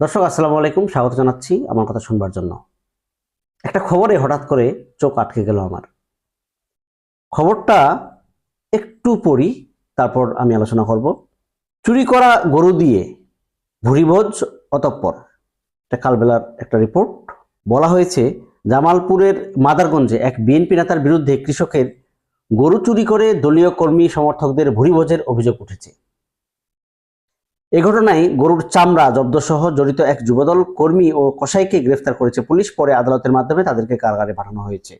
দর্শক, আসসালামু আলাইকুম। স্বাগত জানাচ্ছি আমার কথা শুনবার জন্য। একটা খবরে হঠাৎ করে চোখ আটকে গেল আমার। খবরটা একটু পড়ি তারপর আমি আলোচনা করব। চুরি করা গরু দিয়ে ভুরিভোজ অতঃপর। এটা কালবেলার একটা রিপোর্ট। বলা হয়েছে, জামালপুরের মাদারগঞ্জে এক বিএনপি নেতার বিরুদ্ধে কৃষকের গরু চুরি করে দলীয় কর্মী সমর্থকদের ভুরিভোজের অভিযোগ উঠেছে। এ ঘটনায় গরুর চামড়া জব্দসহ জড়িত এক যুবদল কর্মী ও কসাইকে গ্রেফতার করেছে পুলিশ। পরে আদালতের মাধ্যমে তাদেরকে কারাগারে পাঠানো হয়েছে।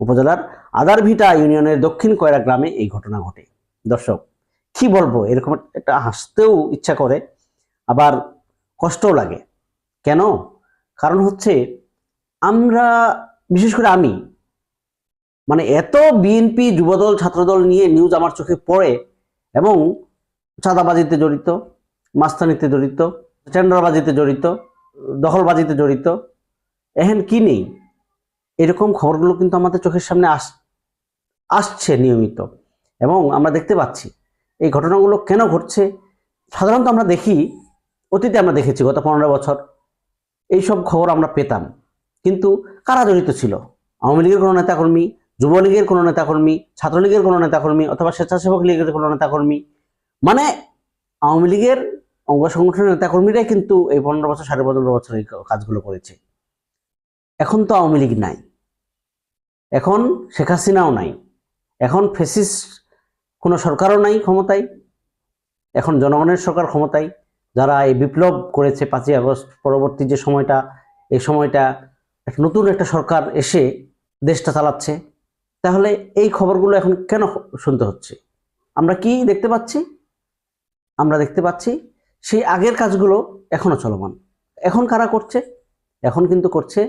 উপজেলার আদারভিটা ইউনিয়নের দক্ষিণ কয়রা গ্রামে এই ঘটনা ঘটে। দর্শক, কি বলব? এরকম একটা হাসতেও ইচ্ছা করে, আবার কষ্টও লাগে। কেন? কারণ হচ্ছে, আমরা, বিশেষ করে আমি মানে এত বিএনপি যুবদল, ছাত্রদল নিয়ে নিউজ আমার চোখে পড়ে, এবং চাঁদাবাজিতে জড়িত, মাস্তানিতে জড়িত, টেন্ডারবাজিতে জড়িত, দখলবাজিতে জড়িত, এহেন কি নেই? এরকম খবরগুলো কিন্তু আমাদের চোখের সামনে আস, আসছে নিয়মিত। এবং আমরা দেখতে পাচ্ছি, এই ঘটনাগুলো কেন ঘটছে? সাধারণত আমরা দেখি, অতীতে আমরা দেখেছি গত পনেরো বছর এই সব খবর আমরা পেতাম। কিন্তু কারা জড়িত ছিল? আওয়ামী লীগের কোনো নেতাকর্মী, যুবলীগের কোনো নেতাকর্মী, ছাত্রলীগের কোনো নেতাকর্মী, অথবা স্বেচ্ছাসেবক লীগের কোনো নেতাকর্মী মানে আওয়ামী লীগের অঙ্গ সংগঠনের নেতাকর্মীরাই কিন্তু এই পনেরো বছর, সাড়ে পনেরো বছর এই কাজগুলো করেছে। এখন তো আওয়ামী লীগ নাই। এখন শেখ হাসিনাও নাই। এখন ফেসিস্ট কোনো সরকারও নাই ক্ষমতায়। এখন জনগণের সরকার ক্ষমতায়। যারা এই বিপ্লব করেছে পাঁচই আগস্ট, পরবর্তী যে সময়টা, এই সময়টা একটা নতুন একটা সরকার এসে দেশটা চালাচ্ছে। তাহলে এই খবরগুলো এখন কেন শুনতে হচ্ছে? আমরা কি দেখতে পাচ্ছি? আমরা দেখতে পাচ্ছি সেই আগের কাজগুলো এখনও চলমান। এখন কারা করছে? এখন কিন্তু করছে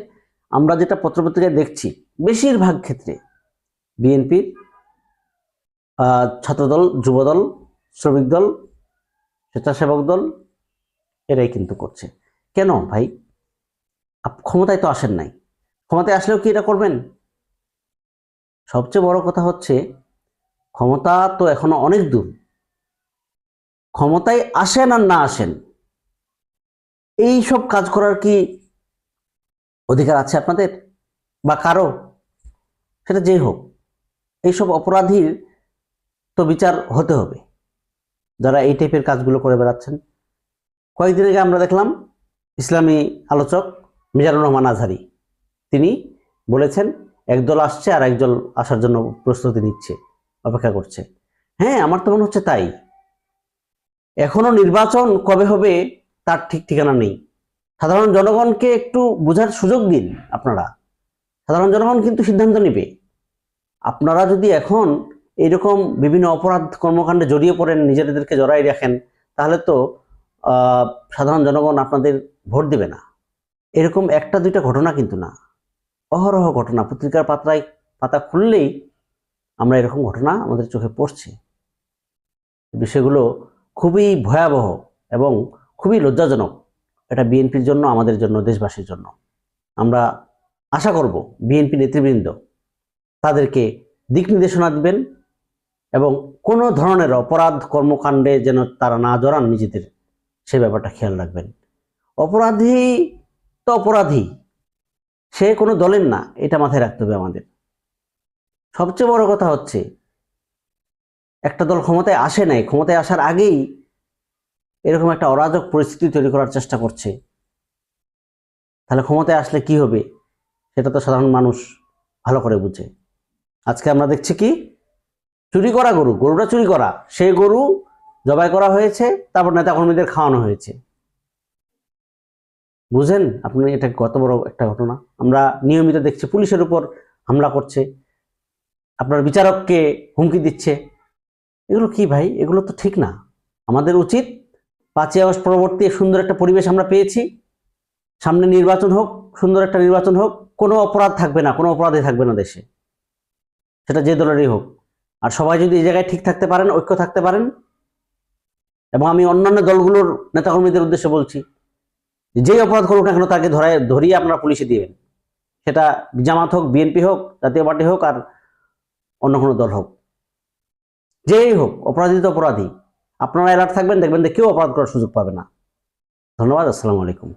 আমরা যেটা পত্রপত্রিকায় দেখছি, বেশিরভাগ ক্ষেত্রে বিএনপির ছাত্রদল, যুবদল, শ্রমিক দল, স্বেচ্ছাসেবক দল, এরাই কিন্তু করছে। কেন ভাই? ক্ষমতায় তো আসেন নাই। ক্ষমতায় আসলেও কি এটা করবেন? সবচেয়ে বড় কথা হচ্ছে ক্ষমতা তো এখনও অনেক দূর। ক্ষমতায় আসেন আর না আসেন, এই সব কাজ করার কি অধিকার আছে আপনাদের? বা কারও? সেটা যেই হোক এইসব অপরাধীর তো বিচার হতে হবে। যারা এই টাইপের কাজগুলো করে বেড়াচ্ছেন। কয়েকদিন আগে আমরা দেখলাম, ইসলামী আলোচক মিজানুর রহমান আজহারি, তিনি বলেছেন, একদল আসছে আর একদল আসার জন্য প্রস্তুতি নিচ্ছে, অপেক্ষা করছে। হ্যাঁ আমার তো মনে হচ্ছে তাই। এখনও নির্বাচন কবে হবে তার ঠিক ঠিকানা নেই। সাধারণ জনগণকে একটু বোঝার সুযোগ দিন আপনারা। সাধারণ জনগণ কিন্তু সিদ্ধান্ত নেবে। আপনারা যদি এখন এরকম বিভিন্ন অপরাধ কর্মকাণ্ডে জড়িয়ে পড়েন, নিজেদেরকে জড়াই রাখেন, তাহলে তো সাধারণ জনগণ আপনাদের ভোট দেবে না। এরকম একটা দুইটা ঘটনা কিন্তু না। অহরহ ঘটনা। পত্রিকার পাতায় পাতা খুললেই আমরা এরকম ঘটনা আমাদের চোখে পড়ছে। বিষয়গুলো খুবই ভয়াবহ এবং খুবই লজ্জাজনক এটা বিএনপির জন্য, আমাদের জন্য, দেশবাসীর জন্য। আমরা আশা করব বিএনপি নেতৃবৃন্দ তাদেরকে দিক নির্দেশনা দিবেন এবং কোনো ধরনের অপরাধ কর্মকাণ্ডে যেন তারা না জড়ান, নিজেদের সে ব্যাপারটা খেয়াল রাখবেন। অপরাধী তো অপরাধী, সে কোনো দলের না, এটা মাথায় রাখতে হবে আমাদের। সবচেয়ে বড় কথা হচ্ছে একটা দল ক্ষমতায় আসে নাই, ক্ষমতায় আসার আগেই এরকম একটা অরাজক পরিস্থিতি তৈরি করার চেষ্টা করছে। তাহলে ক্ষমতায় আসলে কি হবে? সেটা তো সাধারণ মানুষ ভালো করে বুঝে। আজকে আমরা দেখছি কি? চুরি করা গরু, গরুটা চুরি করা। সেই গরু জবাই করা হয়েছে, তারপর নেতাকর্মীদের খাওয়ানো হয়েছে। বুঝেন আপনি, এটা কত বড় একটা ঘটনা। আমরা নিয়মিত দেখছি পুলিশের উপর হামলা করছে। আপনার বিচারককে হুমকি দিচ্ছে। এগুলো কি ভাই? এগুলো তো ঠিক না। আমাদের উচিত পাঁচই আগস্ট পরবর্তী সুন্দর একটা পরিবেশ আমরা পেয়েছি। সামনে নির্বাচন হোক, সুন্দর একটা নির্বাচন হোক, কোনো অপরাধ থাকবে না, কোনো অপরাধী থাকবে না দেশে। সেটা যে দলেরই হোক। আর সবাই যদি এই জায়গায় ঠিক থাকতে পারেন, ঐক্য থাকতে পারেন, এবং আমি অন্যান্য দলগুলোর নেতাকর্মীদের উদ্দেশ্যে বলছি, যেই অপরাধ করুক না কেন, তাকে ধরায়, ধরিয়ে আপনারা পুলিশে দিবেন। সেটা জামাত হোক, বিএনপি হোক, জাতীয় পার্টি হোক, আর অন্য কোনো দল হোক। যেই হোক, অপরাধী তো অপরাধী। আপনারা অ্যালার্ট থাকবেন, দেখবেন যে কেউ অপরাধ করার সুযোগ পাবে না। ধন্যবাদ, আসসালামু আলাইকুম।